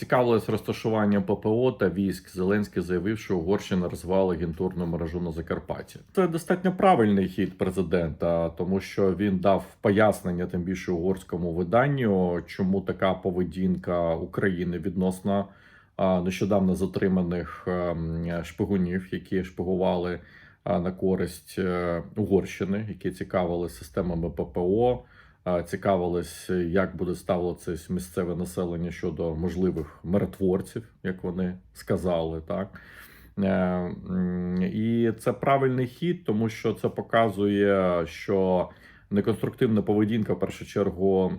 Цікавилось розташування ППО та військ. Зеленський заявив, що Угорщина розвала агентурну мережу на Закарпатті. Це достатньо правильний хід президента, тому що він дав пояснення тим більше угорському виданню, чому така поведінка України відносно нещодавно затриманих ем, шпигунів, які шпигували на користь е, Угорщини, які цікавили системами ППО. Цікавились, як буде ставитися місцеве населення щодо можливих миротворців, як вони сказали, так Е, і це правильний хід, тому що це показує, що неконструктивна поведінка в першу чергу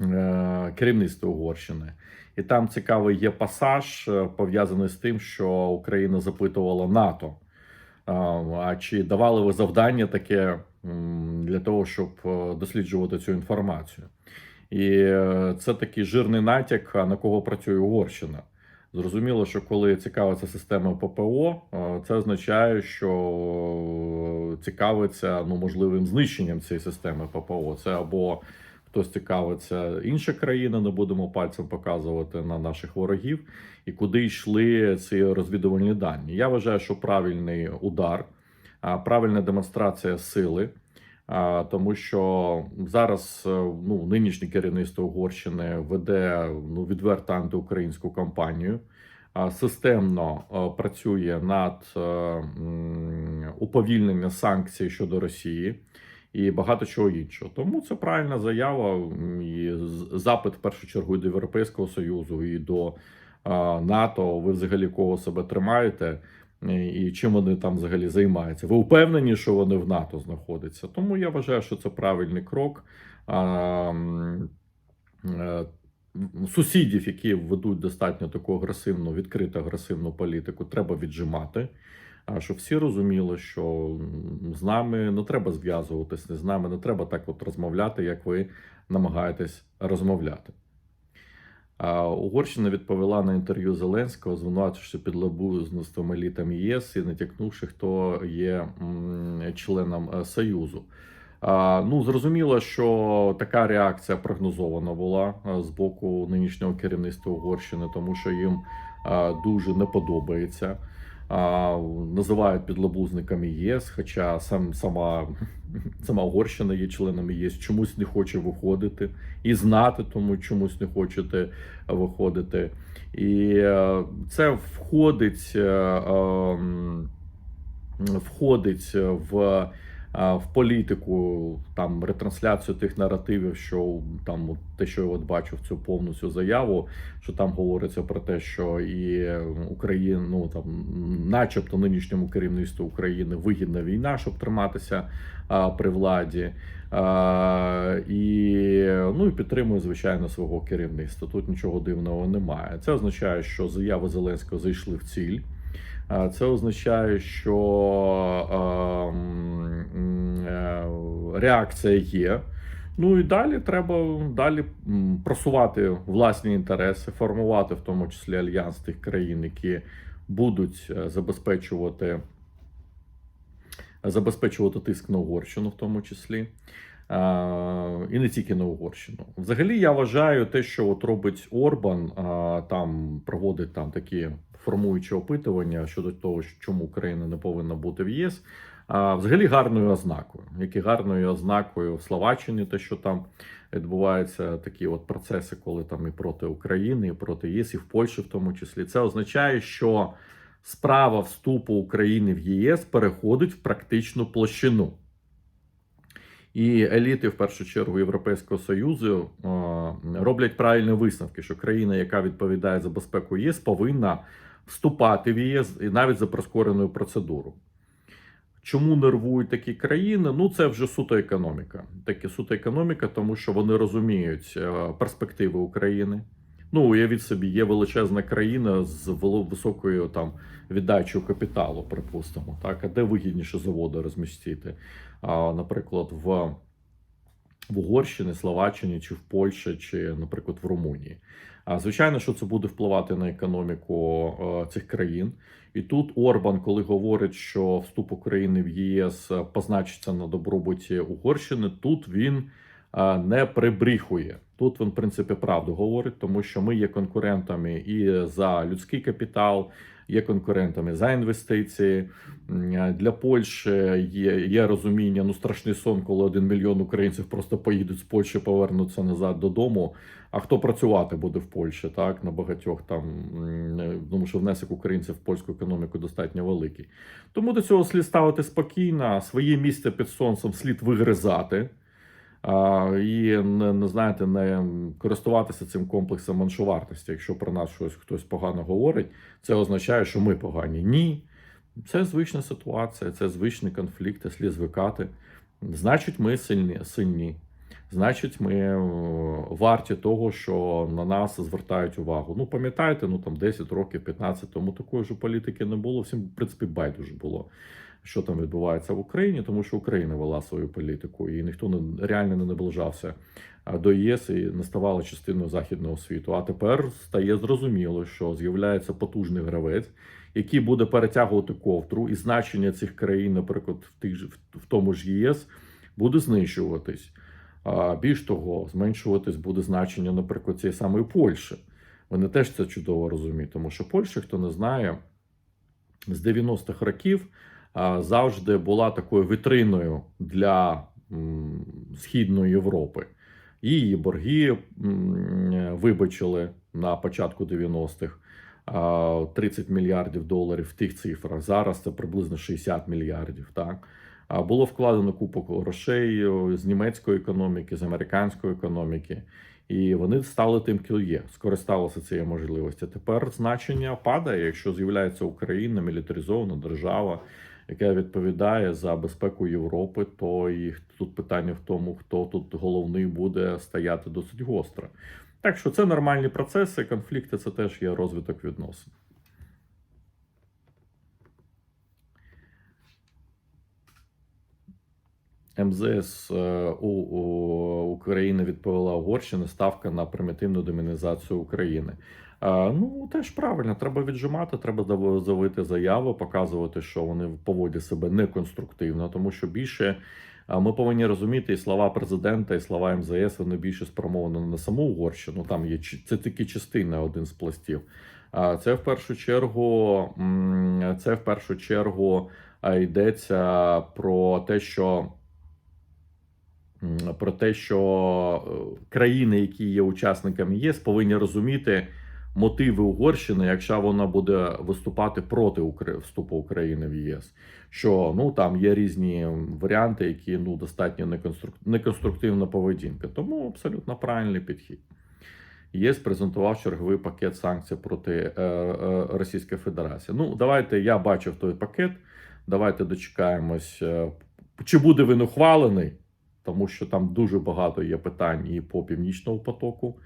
е, керівництва Угорщини. І там цікавий є пасаж, е, пов'язаний з тим, що Україна запитувала НАТО. А, чи давали ви завдання таке для того, щоб е, досліджувати цю інформацію? І е, це такий жирний натяк, на кого працює Угорщина. Зрозуміло, що коли цікавиться система ППО, е, це означає, що цікавиться ну, можливим знищенням цієї системи ППО. Це або хтось цікавиться інша країна, не будемо пальцем показувати на наших ворогів, і куди йшли ці розвідувальні дані. Я вважаю, що правильний удар, правильна демонстрація сили. Тому що зараз е, ну, нинішнє керівництво Угорщини веде ну, відверто антиукраїнську кампанію, системно е, працює над е, уповільненням санкцій щодо Росії і багато чого іншого. Тому це правильна заява і запит в першу чергу до Європейського Союзу і до а, НАТО. Ви взагалі кого себе тримаєте? І чим вони там взагалі займаються. Ви впевнені, що вони в НАТО знаходяться? Тому я вважаю, що це правильний крок. Е, Сусідів, які ведуть достатньо таку агресивну, відкриту агресивну політику, треба віджимати. Щоб всі розуміли, що з нами не треба зв'язуватись, з нами не треба так от розмовляти, як ви намагаєтесь розмовляти. Угорщина відповіла на інтерв'ю Зеленського, звинувативши підлабузництвом елітам ЄС і натякнувши, хто є членом е, Союзу. Ну, зрозуміло, що така реакція прогнозована була е, з боку нинішнього керівництва Угорщини, тому що їм е, дуже не подобається. Називають підлабузниками ЄС, хоча сам сама, сама Угорщина є членом ЄС, чомусь не хоче виходити і знати, тому чомусь не хочете виходити. І е, це входить, е, ем, входить в, в політику там ретрансляцію тих наративів, що там те, що я от бачу в цю повну цю заяву, що там говориться про те, що і Україна, ну там, начебто, нинішньому керівництву України вигідна війна, щоб триматися а, при владі. А, і, ну, і підтримує, звичайно, свого керівництва. Тут нічого дивного немає. Це означає, що заяви Зеленського зайшли в ціль. А, Це означає, що а, м, е, реакція є. Ну і далі треба далі просувати власні інтереси, формувати в тому числі альянс тих країн, які будуть е, забезпечувати забезпечувати тиск на Угорщину, в тому числі. І не тільки на Угорщину. Взагалі, я вважаю те, що от робить Орбан, там проводить там такі формуючі опитування щодо того, чому Україна не повинна бути в ЄС. А, взагалі гарною ознакою, як і гарною ознакою в Словаччині, те, що там відбуваються такі от процеси, коли там і проти України, і проти ЄС, і в Польщі в тому числі. Це означає, що справа вступу України в ЄС переходить в практичну площину. І еліти, в першу чергу, Європейського Союзу роблять правильні висновки, що країна, яка відповідає за безпеку ЄС, повинна вступати в ЄС і навіть за прискореною процедурою. Чому нервують такі країни? Ну, це вже суто економіка. Таке суто економіка, тому що вони розуміють е, перспективи України. Ну, уявіть собі, є величезна країна з високою там віддачею капіталу, припустимо, так, а де вигідніше заводи розмістити? А, наприклад, в, в Угорщині, Словаччині, чи в Польщі, чи, наприклад, в Румунії. Звичайно, що це буде впливати на економіку е, цих країн. І тут Орбан, коли говорить, що вступ України в ЄС позначиться на добробуті Угорщини, тут він не прибріхує. Тут він, в принципі, правду говорить, тому що ми є конкурентами і за людський капітал, є конкурентами за інвестиції. Для Польщі є, є розуміння, ну страшний сон, коли один мільйон українців просто поїдуть з Польщі, повернуться назад додому. А хто працювати буде в Польщі? Так на багатьох там тому, що внесок українців в польську економіку достатньо великий. Тому до цього слід ставити спокійно, своє місце під сонцем слід вигризати. І не, не знаєте, не користуватися цим комплексом меншовартості. Якщо про нас щось хтось погано говорить, це означає, що ми погані. Ні. Це звична ситуація, це звичний конфлікт, слід звикати. Значить, ми сильні, сильні. Значить, ми е, варті того, що на нас звертають увагу. Ну, пам'ятаєте, ну там 10 років, 15 тому такої ж політики не було. Всім, в принципі, байдуже було, що там відбувається в Україні, тому що Україна вела свою політику, і ніхто не реально не наближався до ЄС і не ставала частиною західного світу. А тепер стає зрозуміло, що з'являється потужний гравець, який буде перетягувати ковдру, і значення цих країн, наприклад, в тих в тому ж ЄС, буде знищуватись. Більш того, зменшуватись буде значення, наприклад, цієї самої Польщі. Вони теж це чудово розуміють, тому що Польща, хто не знає, з 90-х років завжди була такою вітриною для Східної Європи. Її борги вибачили на початку 90-х. 30 мільярдів доларів в тих цифрах. Зараз це приблизно 60 мільярдів. Так було вкладено купу грошей з німецької економіки, з американської економіки, і вони стали тим, ким є, скористалися цією можливістю. Тепер значення падає, якщо з'являється Україна, мілітаризована держава, яка відповідає за безпеку Європи, то і тут питання в тому, хто тут головний буде стояти досить гостро. Так що це нормальні процеси, конфлікти це теж є розвиток відносин. МЗС е, у, у України відповіла Угорщина ставка на примітивну демонізацію України. Ну теж правильно, треба віджимати, треба завити заяву, показувати, що вони поводять себе неконструктивно, тому що більше ми повинні розуміти і слова президента, і слова МЗС вони більше спрямовані на саму Угорщину. Там є це тільки частина один з пластів. Це в першу чергу, це в першу чергу йдеться про те, що про те, що е, країни, які є учасниками ЄС, повинні розуміти мотиви Угорщини, якщо вона буде виступати проти вступу України в ЄС. Що ну там є різні варіанти, які ну достатньо неконструктивна поведінка. Тому абсолютно правильний підхід. ЄС презентував черговий пакет санкцій проти е, е, Російської Федерації. Ну, давайте я бачив той пакет. Давайте дочекаємось, е, чи буде він ухвалений, тому що там дуже багато є питань і по північному потоку.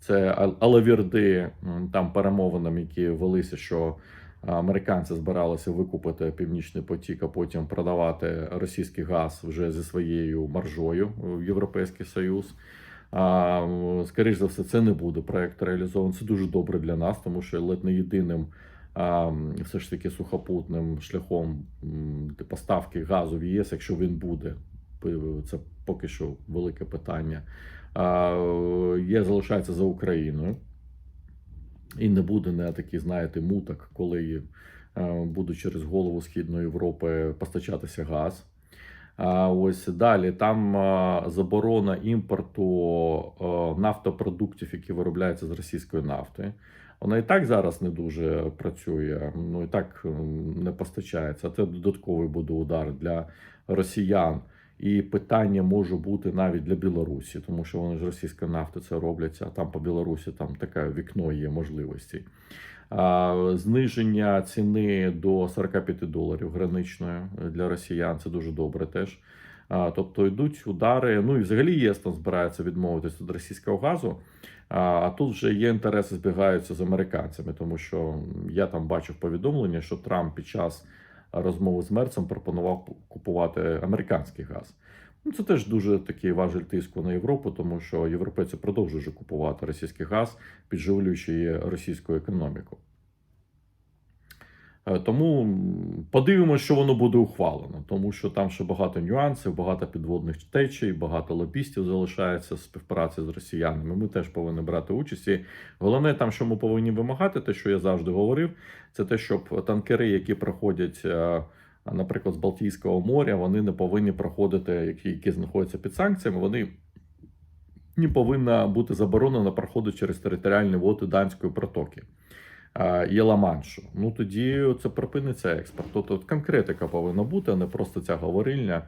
Це ал- алавірди там перемовинам, які велися, що американці збиралися викупити північний потік, а потім продавати російський газ вже зі своєю маржою в Європейський Союз. А, скоріш за все, це не буде проект реалізований. Це дуже добре для нас, тому що ледь не єдиним все ж таки сухопутним шляхом поставки газу в ЄС, якщо він буде, це поки що велике питання. Є залишається за Україною. І не буде не такий, знаєте, муток, коли буде через голову Східної Європи постачатися газ. А ось далі там заборона імпорту нафтопродуктів, які виробляються з російської нафти. Вона і так зараз не дуже працює, ну і так не постачається. Це додатковий буде удар для росіян. І питання може бути навіть для Білорусі, тому що вони ж російська нафта це робляться, а там по Білорусі там таке вікно є можливості. Зниження ціни до 45 доларів граничної для росіян це дуже добре теж. Тобто йдуть удари. Ну і взагалі ЄС там збирається відмовитися від російського газу. А, а тут вже є інтереси збігаються з американцями, тому що я там бачив повідомлення, що Трамп під час розмови з Мерцем пропонував купувати американський газ. Ну, це теж дуже такий важель тиску на Європу, тому що європейці продовжують купувати російський газ, підживлюючи російську економіку. Е, Тому подивимося, що воно буде ухвалено, тому що там ще багато нюансів, багато підводних течій, багато лобістів залишається в співпраці з росіянами. Ми теж повинні брати участь. І головне, там, що ми повинні вимагати, те, що я завжди говорив, це те, щоб танкери, які проходять. е, Наприклад, з Балтійського моря вони не повинні проходити, які, які знаходяться під санкціями. Вони не повинна бути заборонена проходити через територіальні води Данської протоки і Ла-Маншу. Ну тоді це припиниться експорт. Тобто конкретика повинна бути, а не просто ця говорильня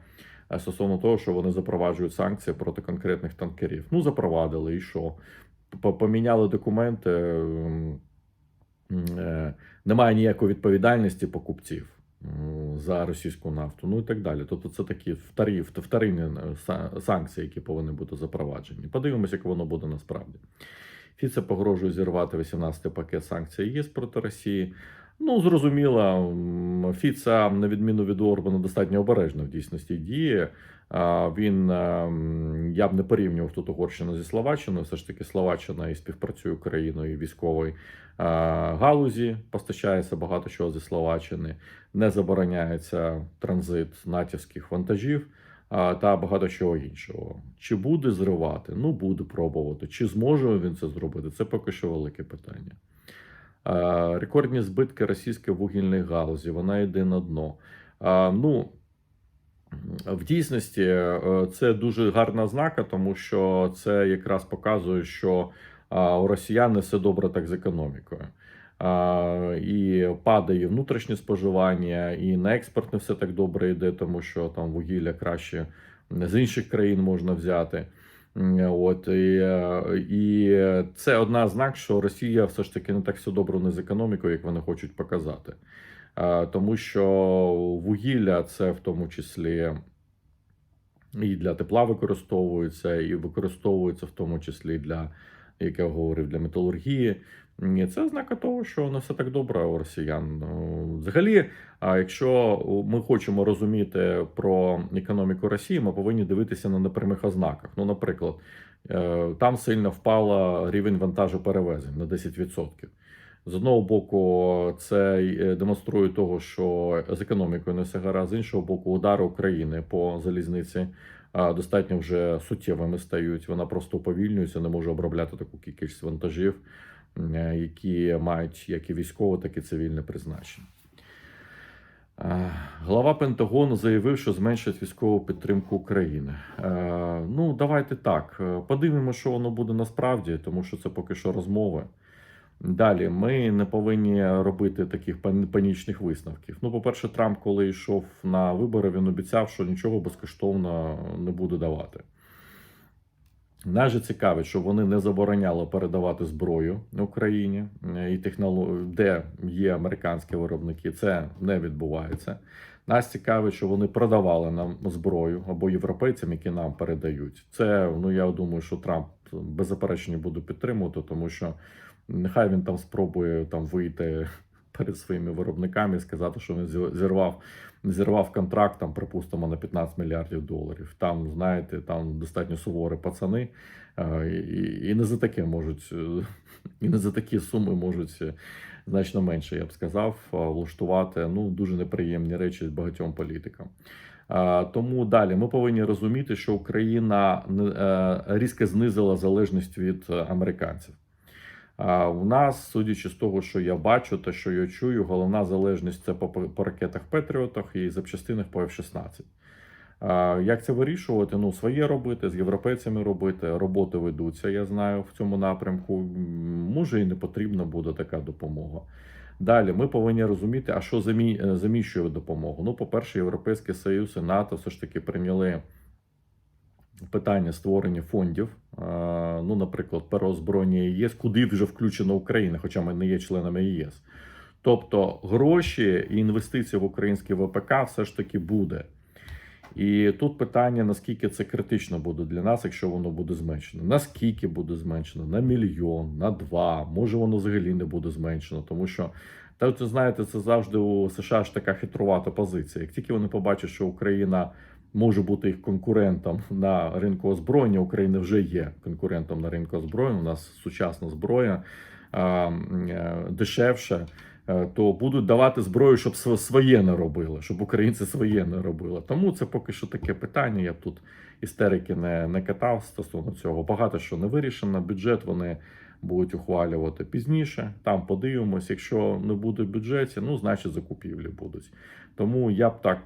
стосовно того, що вони запроваджують санкції проти конкретних танкерів. Ну, запровадили і що? Поміняли документи. е, Немає ніякої відповідальності покупців за російську нафту, ну і так далі. Тобто це такі вторі, вторинні е, санкції, які повинні бути запроваджені. Подивимося, як воно буде насправді. Фіце погрожує зірвати 18-й пакет санкцій ЄС проти Росії. Ну, зрозуміло, Фіца, на відміну від Орбана, достатньо обережно в дійсності діє. Він я б не порівнював тут Угорщину зі Словаччиною. Все ж таки, Словаччина і співпрацює Україною військової галузі. Постачається багато чого зі Словаччини. Не забороняється транзит натівських вантажів та багато чого іншого. Чи буде зривати? Ну, буде пробувати. Чи зможе він це зробити? Це поки що велике питання. Рекордні збитки російської вугільної галузі, вона йде на дно. Ну, в дійсності е, це дуже гарна ознака, тому що це якраз показує, що у росіян не все добре так з економікою. І падає внутрішнє споживання, і на експорт не все так добре йде, тому що там вугілля краще з інших країн можна взяти. От і, і це одна знак, що Росія все ж таки не так все добре не з економікою, як вони хочуть показати. Тому що вугілля це в тому числі і для тепла використовується, і використовується в тому числі для, як я говорив, для металургії. Це ознака того, що не все так добре у росіян. Ну, Взагалі, якщо ми хочемо розуміти про економіку Росії, ми повинні дивитися на непрямих ознаках. Ну, наприклад, е, там сильно впала рівень вантажоперевезень на 10%. З одного боку, це е, демонструє того, що з економікою не все гаразд. З іншого боку, удари України по залізниці достатньо вже суттєвими стають. Вона просто уповільнюється, не може обробляти таку кількість вантажів, е, які мають як і військове, так і цивільне призначення. Глава Пентагону заявив, що зменшить військову підтримку України. Ну, давайте так. е, Подивимося, що воно буде насправді, тому що це поки що розмови. Далі ми не повинні робити таких пан- панічних висновків. Ну, по-перше, Трамп, коли йшов на вибори, він обіцяв, що нічого безкоштовно не буде давати. Нас же щоб вони не забороняли передавати зброю Україні е, і технолог... де є американські виробники. Це не відбувається. Нас цікавить, що вони продавали нам зброю або європейцям, які нам передають. Це ну я думаю, що Трамп беззаперечно буде підтримувати, тому що нехай він там спробує там вийти перед своїми виробниками і сказати, що він зірвав, зірвав контракт, там, припустимо, на 15 мільярдів доларів. Там, знаєте, там достатньо суворі пацани, е, і, не за таке можуть, е, і не за такі суми можуть е, значно менше, я б сказав, влаштувати ну, дуже неприємні речі багатьом політикам. Тому далі ми повинні розуміти, що Україна різко знизила залежність від американців. У нас, судячи з того, що я бачу, те, що я чую, головна залежність це по, по ракетах Петріотах і запчастинах по F-16. Як це вирішувати? Ну, своє робити, з європейцями робити. Роботи ведуться, я знаю, в цьому напрямку. Може, і не потрібна буде така допомога. Далі ми повинні розуміти, а що замі... заміщує допомогу. Ну, по-перше, Європейський Союз і НАТО все ж таки прийняли питання створення фондів, е, ну, наприклад, переозброєння ЄС, куди вже включена Україна, хоча ми не є членами ЄС. Тобто гроші і інвестиції в український ВПК все ж таки буде. І тут питання, наскільки це критично буде для нас, якщо воно буде зменшено. Наскільки буде зменшено? На мільйон, на два, може воно взагалі не буде зменшено, тому що та знаєте, це завжди у США ж така хитрувата позиція. Як тільки вони побачать, що Україна може бути їх конкурентом на ринку озброєння, Україна вже є конкурентом на ринку озброєння. У нас сучасна зброя е, дешевша. е, то будуть давати зброю, щоб своє не робили, щоб українці своє не робили. Тому це поки що таке питання. Я б тут істерики не, не катав стосовно цього. Багато що не вирішено. Бюджет вони будуть ухвалювати пізніше. Там подивимось. Якщо не буде в бюджеті, ну значить закупівлі будуть. Тому я б так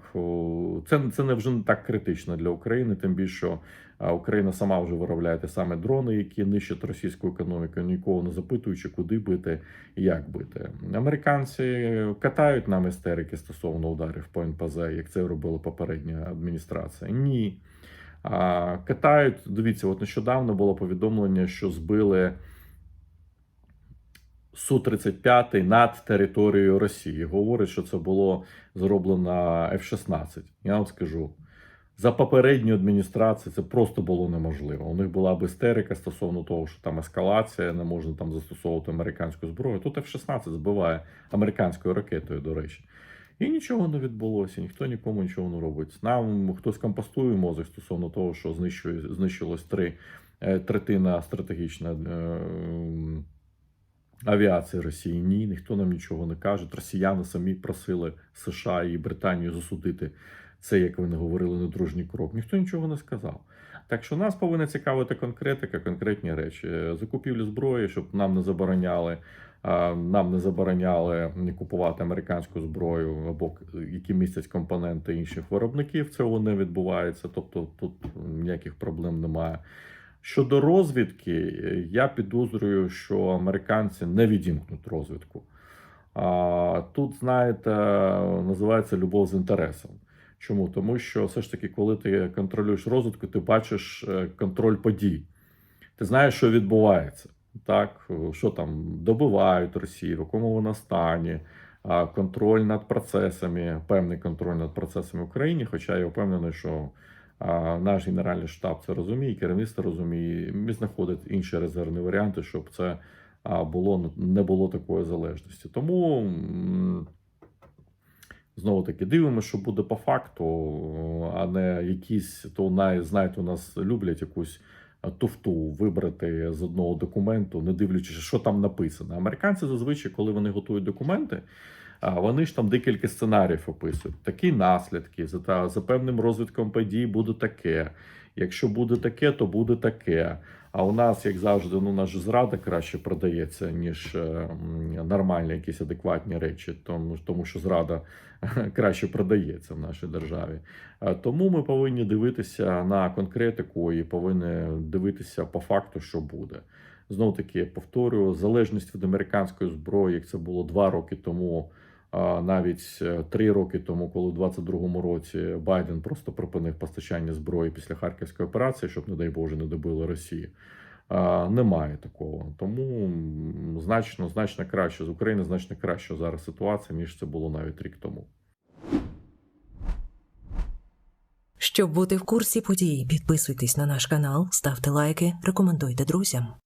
це, це не вже не так критично для України, тим більше. Україна сама вже виробляє те саме дрони, які нищать російську економіку, нікого не запитуючи, куди бити і як бити. Американці катають нам істерики стосовно ударів по НПЗ, як це робила попередня адміністрація. Ні. Катають, дивіться, от нещодавно було повідомлення, що збили Су-35 над територією Росії. Говорить, що це було зроблено F-16. Я вам скажу. За попередню адміністрацію це просто було неможливо. У них була б істерика стосовно того, що там ескалація, не можна там застосовувати американську зброю. Тут F-16 збиває американською ракетою, до речі. І нічого не відбулося, ніхто нікому нічого не робить. Нам хтось компостує мозок стосовно того, що знищилось три е, третина стратегічна е, авіації Росії. Ні, ніхто нам нічого не каже. Росіяни самі просили США і Британію засудити це, як вони говорили, недружній крок. Ніхто нічого не сказав. Так що нас повинна цікавити конкретика, конкретні речі. Е, Закупівлі зброї, щоб нам не забороняли. Нам не забороняли купувати американську зброю або які містять компоненти інших виробників. Цього не відбувається, тобто тут ніяких проблем немає. Щодо розвідки, е, я підозрюю, що американці не відімкнуть розвідку. Тут, знаєте, називається любов з інтересом. Чому? Тому що все ж таки, коли ти контролюєш розвитку, ти бачиш е, контроль подій. Ти знаєш, що відбувається. Так, що там добивають Росію, в якому вона стані, контроль над процесами, певний контроль над процесами в Україні. Хоча я впевнений, що наш генеральний штаб це розуміє, керівництво розуміє, і знаходить інші резервні варіанти, щоб це було не було такої залежності. Тому. Знову таки дивимося, що буде по факту, а не якісь, то знаєте, у нас люблять якусь туфту вибрати з одного документу, не дивлячись, що там написано. Американці зазвичай, коли вони готують документи, вони ж там декілька сценаріїв описують. Такі наслідки, за, та, за певним розвитком подій буде таке. Якщо буде таке, то буде таке. А у нас, як завжди, ну, наша зрада краще продається, ніж е, нормальні якісь адекватні речі, тому, тому що зрада краще продається в нашій державі. Е, Тому ми повинні дивитися на конкретику і повинні дивитися по факту, що буде. Знову таки повторюю, залежність від американської зброї, як це було два роки тому, навіть е, три роки тому, коли в 22-му році Байден просто припинив постачання зброї після харківської операції, щоб, не дай Боже, не добили Росію. А, Немає такого. Тому значно, значно краще з України, значно краща зараз ситуація, ніж це було навіть рік тому. Щоб бути в курсі подій, підписуйтесь на наш канал, ставте лайки, рекомендуйте друзям.